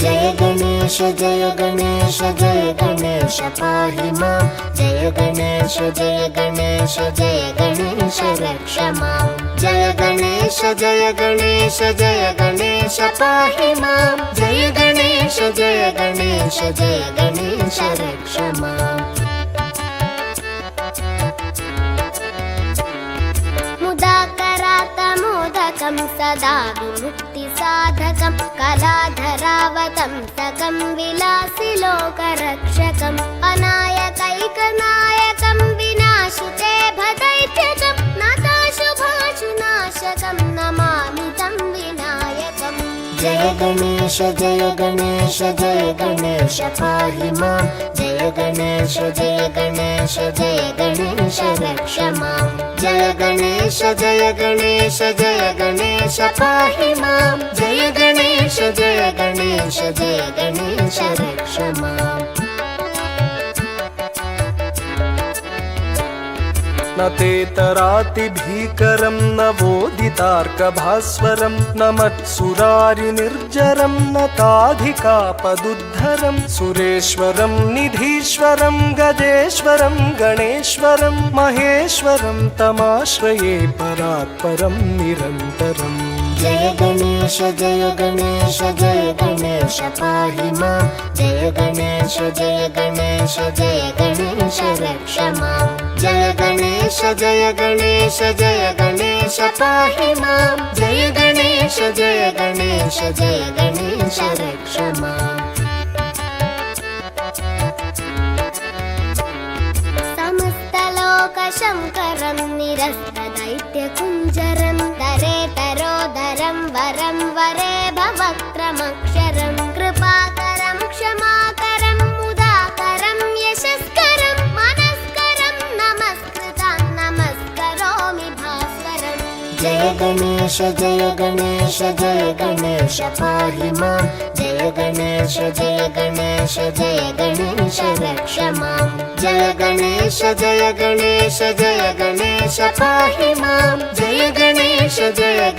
जय गणेश जय गणेश जय गणेश पाहि मां जय गणेश जय गणेश जय गणेश रक्ष मां जय गणेश जय गणेश जय गणेश पाहि मां जय गणेश जय गणेश जय गणेश रक्ष माम् मुदाकरातमोदकं सदा विमुक्तिसाधकं कलाधरावतं सकं विलासि लोकरक्षकम् अनायकैकनायकं विनाशिते भदैत्यकं नताशुभाशुनाशकं नमामि तं विनायकम् जय गणेश जय गणेश जय गणेश पाहि माँ। जय गणेश जय गणेश जय गणेश रक्ष मां जय गणेश जय गणेश जय गणेश पाहि मां। जय गणेश जय गणेश जय गणेश रक्ष माम् तेतरातिभीकरं वोदितार्कभास्वरं न मत्सुरारिनिर्जरं न ताधिकापदुद्धरं सुरेश्वरं निधीश्वरं गजेश्वरं गणेश्वरं महेश्वरं तमाश्रये परात्परं निरन्तरम् जय गणेश जय गणेश जय गणेश पाहि मां। जय गणेश जय गणेश जय गणेश रक्ष मां गणेश जय गणेश जय गणेश पाहि मां। जय गणेश जय गणेश जय गणेश रक्ष माम् समस्तलोकशङ्करं निरस्तदैत्यकुञ्जरं दरे जय गणेश जय गणेश जय गणेश पाहि मां जय गणेश जय गणेश जय गणेश रक्ष मां जय गणेश जय गणेश जय गणेश पाहि मां जय गणेश जय